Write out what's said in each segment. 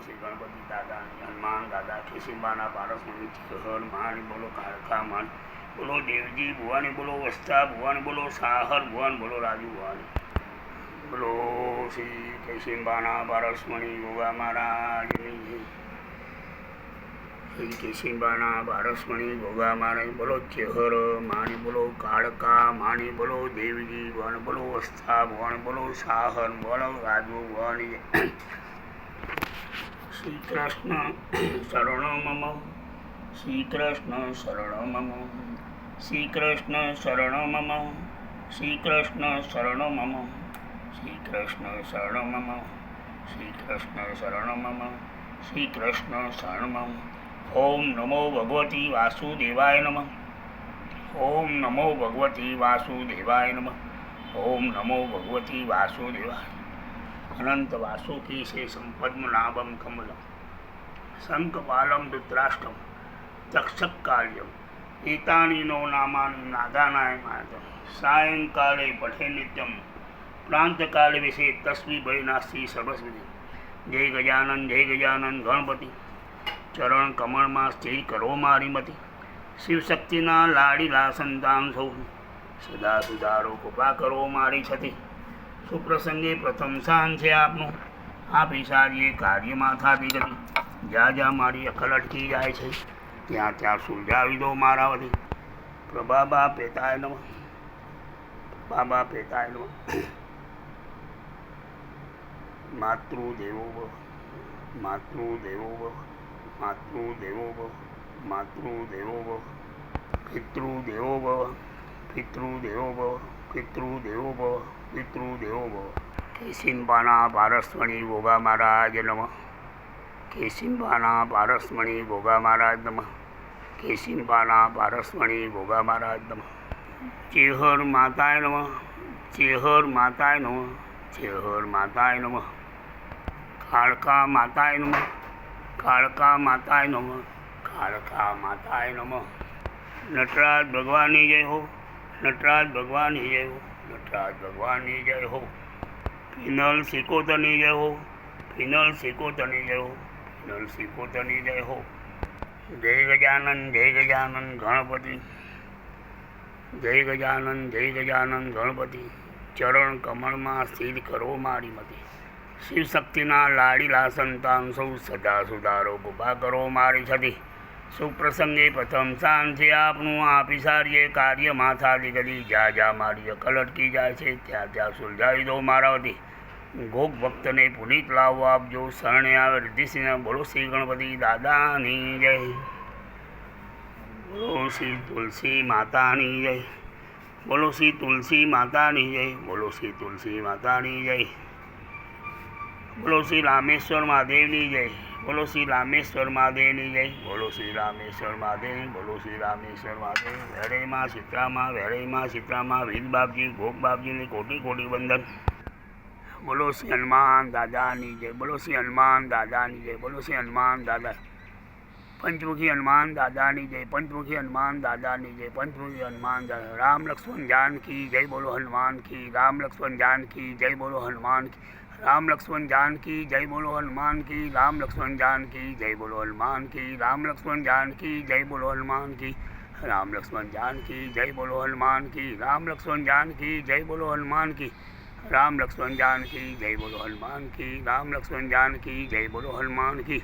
શ્રી ગણપતિ દાદા હનુમાન દાદા કેશીબાના પારસમણી ચિહર માની બોલો કાળકા માન બોલો, દેવજી ભુવાની બોલો વસ્તા ભુવાની બોલો, સાહર ભુવાન બોલો, રાજુ ભુવાની બોલો શ્રી કેશીબાના પારસમણી ગોગા મહારાજની શ્રી કેશીબાના પારસમણી ગોગા મહારાજ બોલો ચેહર માણી બોલો કાળકા માણી બોલો દેવજી ભુવન બોલો વસ્તા ભુવન બોલો સાહર બોલો રાજુ ભુવાની. શ્રી કૃષ્ણ શરણો મમ શ્રી કૃષ્ણ શરણો મમ શ્રી કૃષ્ણ શરણો મમ શ્રી કૃષ્ણ શરણો મમ શ્રી કૃષ્ણ શરણો મમ શ્રી કૃષ્ણ શરણો મમ શ્રી કૃષ્ણ શરણ મમ ઓમ નમો ભગવતી વાસુદેવાય નમ. ઓમ નમો ભગવતી વાસુદેવાય નમ. ઓમ નમો ભગવતી વાસુદેવાય. અનંત વાસુકી છે સંપદ્મનાભમ કમલમ શંખપાલમ ધૃતરાષ્ટ્રમ તક્ષકાર્યમ એતાનીનો નામાની નાદાનાય માત સાયંકાલે પઠે નિત્યમ પ્રાંતકાલ વિશે તસ્વી ભયનાસ્તી સરસ્વતી જય ગજાનન જય ગજાનન ગણપતિ ચરણ કમળમાં સ્થિર કરો મારી મતી શિવશક્તિના લાડીલા સંતાન સૌ સદા સુધારો કૃપા કરો મારી છતી સુપ્રસંગે પ્રથમ સ્થાન છે આપનું. આ પિસારીએ કાર્યમાં થાપી ગતિ જ્યાં જ્યાં મારી અકલ અટકી જાય છે, ત્યાં ત્યાં સુલઝાવી દો મારા વધી પ્રભાબા પેતાય નમ. દેવો પેતાય નમ. માતૃદેવો ભવ માતૃદેવો ભવ માતૃદેવો ભવ માતૃદેવો ભવ પિતૃદેવો ભવ પિતૃદેવો ભવ પિતૃદેવો ભવ પિતૃદેવો ભવ કેસિંબાના પારસમણી ભોગા મહારાજ નમ. કેસિંબાના પારસમણી ભોગા મહારાજ નમ. કેસિંબાના પારસમણી ભોગા મહારાજ નમ. ચેહર માતાય નમ. ચેહર માતાય નમ. ચેહર માતાય નમ. કાળકા માતાય નમ. કાળકા માતાય નમ. કાળકા માતાય નમ. નટરાજ ભગવાનની જય હો. નટરાજ ભગવાનની જય હો. નટરાજ ભગવાનની જય હો. ફિનલ સિકોતરની જય હો. ફિનલ સિકોતરની જય હો. ફિનલ સિકોતરની જય હો. જય ગજાનંદ જય ગજાનંદ ગણપતિ. જય ગજાનંદ જય ગજાનંદ ગણપતિ. ચરણ કમળમાં સ્થિર કરો મારી મતી. શિવશક્તિના લાડીલા સંતાન સૌ સદા સુધારો કૃપા કરો મારી છતી. સુપ્રસંગે પ્રથમ સ્થાન છે આપનું આ પિસારીએ કાર્ય માથા ગદી જ્યાં જ્યાં મારી અકલ જાય છે, ત્યાં ત્યાં સુલઝાવી દો મારા વતી ગોપ ભક્તને પુનિત લાવો આપજો, શરણે આવે રિદ્ધિસિંહ બોલો, શ્રી ગણપતિ દાદાની જય. બોલો, શ્રી તુલસી માતાની જય. બોલો, શ્રી તુલસી માતાની જય. બોલો, શ્રી તુલસી માતાની જય. બોલો, શ્રી રામેશ્વર મહાદેવની જય. બોલો શ્રી રામેશ્વર મહાદેવની જય બોલો શ્રી રામેશ્વર મહાદેવ બોલો શ્રી રામેશ્વર મહાદેવ વેરેમાં સીતરામાં વેરેમાં સીતરામાં વીર બાપજી ગોપ બાપજીની કોટી કોટી વંદન બોલો શ્રી હનુમાન દાદાની જય બોલો શ્રી હનુમાન દાદાની જય બોલો શ્રી હનુમાન દાદા પંચમુખી હનુમાન દાદાની જય પંચમુખી હનુમાન દાદાની જય પંચમુખી હનુમાન દાદા રામ લક્ષ્મણ જાનકી જય બોલો હનુમાન કી રામ લક્ષ્મણ જાનકી જય બોલો હનુમાન કી રામ લક્ષ્મણ જાનકી જય બોલો હનુમાન કી રામ લક્ષ્મણ જાનકી જય બોલો હનુમાન કી રામ લક્ષ્મણ જાનકી જય બોલો હનુમાન કી રામ લક્ષ્મણ જાનકી જય બોલો હનુમાન કી રામ લક્ષ્મણ જાનકી જય બોલો હનુમાન કી રામ લક્ષ્મણ જાનકી જય બોલો હનુમાન કી રામ લક્ષ્મણ જાનકી જય બોલો હનુમાન કી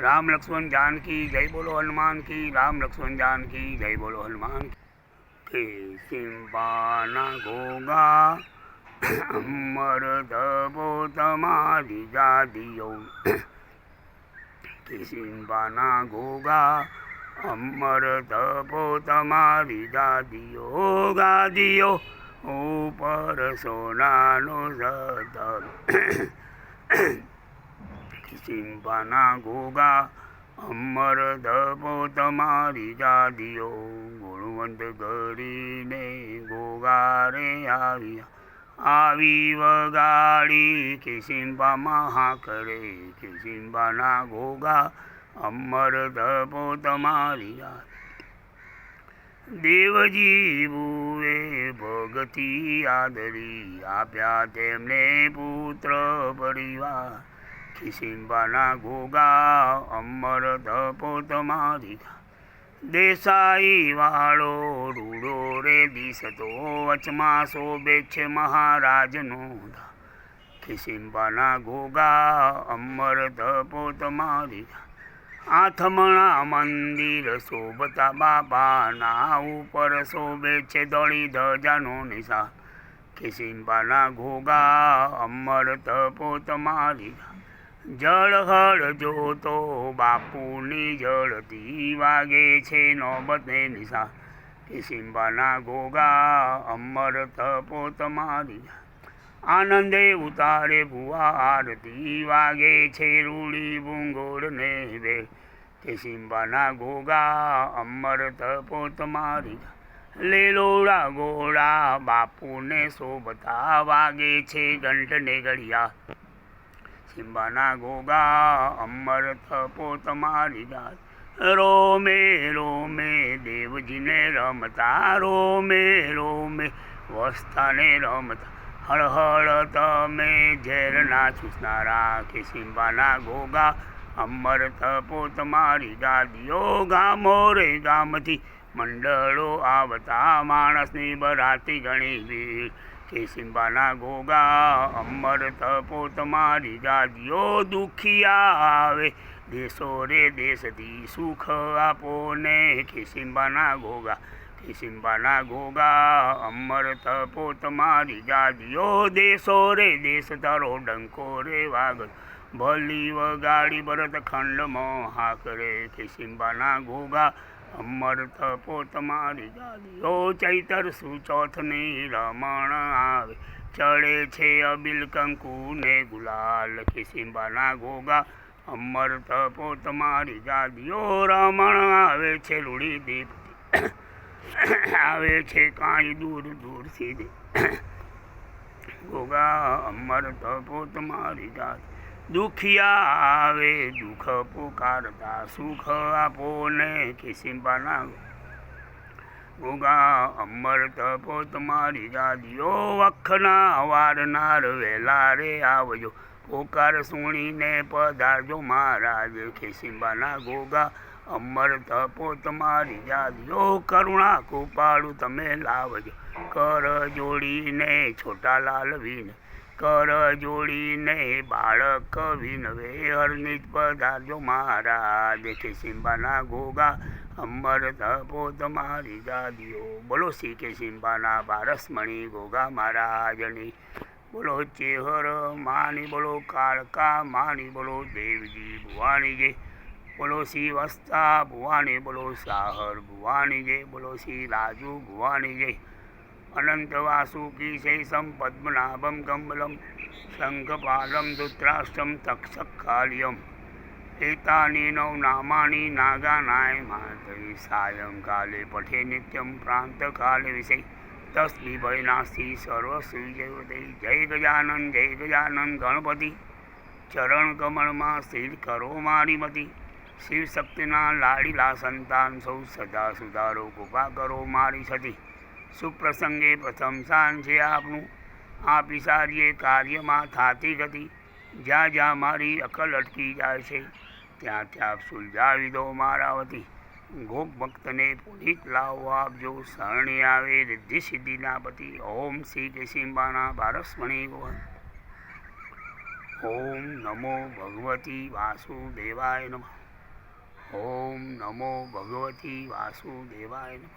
રામ લક્ષ્મણ જાનકી જય બોલો હનુમાન કી રામ લક્ષ્મણ જાનકી જય બોલો હનુમાન કે સિંબાના ગોગા અમર ધબો તમારી ગાદીઓ કે સિંબાના ગોગા અમર ધબો તમારી દાદીઓ ગાદીઓ ઉપર સોનાનો સતર સિંબાના ગોગા અમર ધબો તમારી દાદીઓ ગુણવંત કરીને ગોગા રે આવ્યા. આવી વગાડી કિસિમ્બા મહા કરે કિસિમ્બાના ઘોગા અમર ધપો તમારી દેવજી ભુવે ભગતી આદરી, આપ્યા તેમને પુત્ર પરિવાર. કિસિમ્બાના ઘોગા અમર ધપો તમારી દેસાઈ વાળો રૂડો રે દિસતો વચમાં શોભે છે મહારાજનો ખિસિંબાના ગોગા અમર ધપો તમારી આથમણા મંદિર શોભતા બાપાના ઉપર શોભે છે દળી ધજાનો નિશા ખિસિંબાના ઘોગા અમર ધપો તમારી જળહળ જોતો બાપુની જળતી વાગે છે નોબતને નિશા ખિસિંબાના ઘોગા અમર તપો તમારી આનંદે ઉતારે ભુવા આરતી વાગે છે રૂડી ભૂંગોળને વે. કે સિંબાના ગોગા અમર તપો તમારી લીલોડા ગોળા બાપુને શોભતા વાગે છે ઘંટને ઘડિયા. સિંબાના ગોગા અમર થપો તમારી ગાત રોમે રોમે, દેવજીને રમતા, રોમે રોમે, વસ્તાને રમતા. હળહળ તમે ઝેરના ચૂસનારા કે સિંબાના ગોગા અમર તપો તમારી ગાદીઓ, ગામો રે ગામથી. મંડળો આવતા, માણસની બરાતી ઘણી ભીડ. કે સિંબાના ગોગા અમર તપો તમારી ગાદીઓ દુખિયા આવે. દેશો રે દેશથી સુખ આપો ને. કે સિંબાના ગોગા કે સિંબાના ગોગા અમર તપો તમારી ગાદીઓ દેશો રે દેશ તારો ડંકો રે વાગલ ભલી વગાડી ભરત ખંડમાં હાકરે કે સિંબાના ગોગા અમર તપો તમારી ગાદીઓ ચૈતર સુચોથની રમણ આવે. ચડે છે અબિલ કંકુ ને ગુલાલ, કિસિંબાના ગોગા અમર તપો તમારી ગાદીઓ રમણ આવે છે રૂડી દીપતી આવે છે કાંઈ દૂર દૂરથી ગોગા અમર તપો તમારી ગાદ દુખિયા આવે દુઃખ પુકારતા સુખ આપો ને કિસિંબાના. ગોગા અમર તપો તમારી ગાદીઓ વખના વારનાર વેલા રે આવજો. પોકાર સુણીને પધારજો મહારાજ ખેસિંબાના ગોગા અમર તપો તમારી જાદીઓ કરુણા કૃપાળું તમે લાવજો. કર જોડીને છોટા લાલ વિન કર જોડીને બાળક વિનવે હરનિત પધારજો મહારાજ. ખેસિંબાના ગોગા અમર તપો તમારી દાદીઓ બોલો સી કે સિંબાના બારસમણી ગોગા મહારાજની. બોલો ચેહર માની, બોલો કાળકા માની, બોલો દેવજી ભુવાણી જે બોલો શ્રી વસ્તા ભુવાણી, બોલો સાહર ભુવાણી જે બોલો શ્રી રાજુ ભુવાણી જય અનંત વાસુકી શૈસમ પદ્મનાભમ કમલમ શંખપાલમ ધૃતરાષ્ટ્રમ તક્ષકાલ્યમ એતાની નવ નામાની નાગાનાય માતરી સાયંકાલે પઠે નિત્યમ પ્રાંતકાલે વિષય તસ્મી ભયનાસ્તિ સર્વશ્રી જય જય ગજાનન જય ગજાનન ગણપતિ ચરણ કમળમાં સ્થિર કરો મારી મતી શિવ શક્તિના લાડીલા સંતાન સૌ સદા સુધારો કૃપા કરો મારી સતી સુપ્રસંગે સ્થાન છે આપનું. આ પિસારીએ કાર્યમાં થાતી ગતિ. જ્યાં જ્યાં મારી અકલ અટકી જાય છે, ત્યાં ત્યાં સુલઝાવી દો મારા વતી. ગોપ ભક્તને પુનિત લાવો આપજો શરણી આવે રિદ્ધિ સિદ્ધિના પતિ. ઓમ શ્રી કેશિંબાના પારસમણી ગોહન ઓમ નમો ભગવતી વાસુદેવાય નમઃ. ઓમ નમો ભગવતી વાસુદેવાય નમઃ.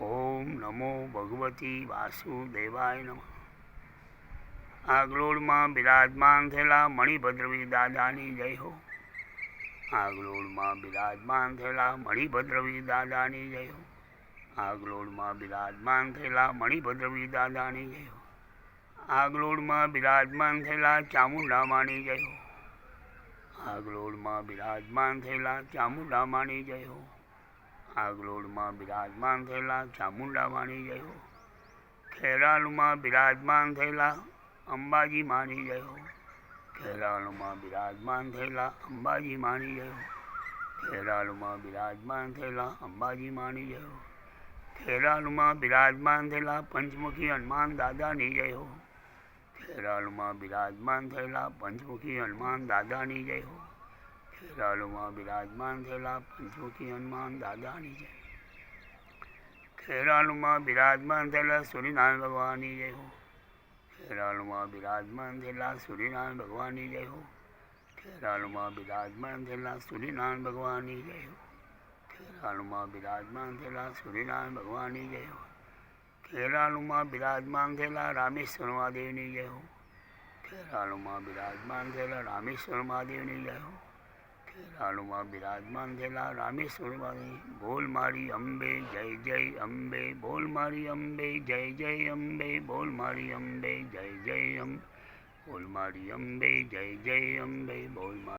ઓમ નમો ભગવતી વાસુદેવાય નમ. આગલોડમાં બિરાજમાન થયેલા મણિભદ્રવી દાદાની જય હો. આગલોડમાં બિરાજમાન થયેલા મણિભદ્રવી દાદાની જય હો. આગલોડમાં બિરાજમાન થયેલા મણિભદ્રવી દાદાની જય હો. આગલોડમાં બિરાજમાન થયેલા ચામુંડામાની જય હો. આગલોડમાં બિરાજમાન થયેલા ચામુંડામાની જય હો. આગલોળમાં બિરાજમાન થયેલા ચામુંડામાની જય ગયો, ખેરાલુમાં બિરાજમાન થયેલા અંબાજી માની ગયો, ખેરાલુમાં બિરાજમાન થયેલા અંબાજી માની ગયો, ખેરાલુમાં બિરાજમાન થયેલા અંબાજી માની ગયો, ખેરાલુમાં બિરાજમાન થયેલા પંચમુખી હનુમાન દાદાની ગયો, ખેરાલુમાં બિરાજમાન થયેલા પંચમુખી હનુમાન દાદાની ગયો ખેરાલુમાં બિરાજમાન થયેલા પંચમુખી હનુમાન દાદાની જય. ખેરાલુમાં બિરાજમાન થયેલા સૂર્યનારાયણ ભગવાનની જય હો. ખેરાલુમાં બિરાજમાન થયેલા સૂર્યનારાયણ ભગવાનની જય હો. ખેરાલુમાં બિરાજમાન થયેલા સૂર્યનારાયણ ભગવાનની જય હો. ખેરાલુમાં બિરાજમાન થયેલા સૂર્યનારાયણ ભગવાનની જય હો. ખેરાલુમાં બિરાજમાન થયેલા રામેશ્વર મહાદેવની જય હો. ખેરાલુમાં બિરાજમાન થયેલા રામેશ્વર મહાદેવની જય હો. ખેરાલુમાં બિરાજમાન થયેલા રામેશ્વર મહાદેવ બોલ મારી અંબે, જય જય, અંબે, બોલ મારી અંબે, જય જય, અંબે, બોલ મારી અંબે, જય જય, અંબે, બોલ મારી અંબે, જય જય, અંબે, બોલ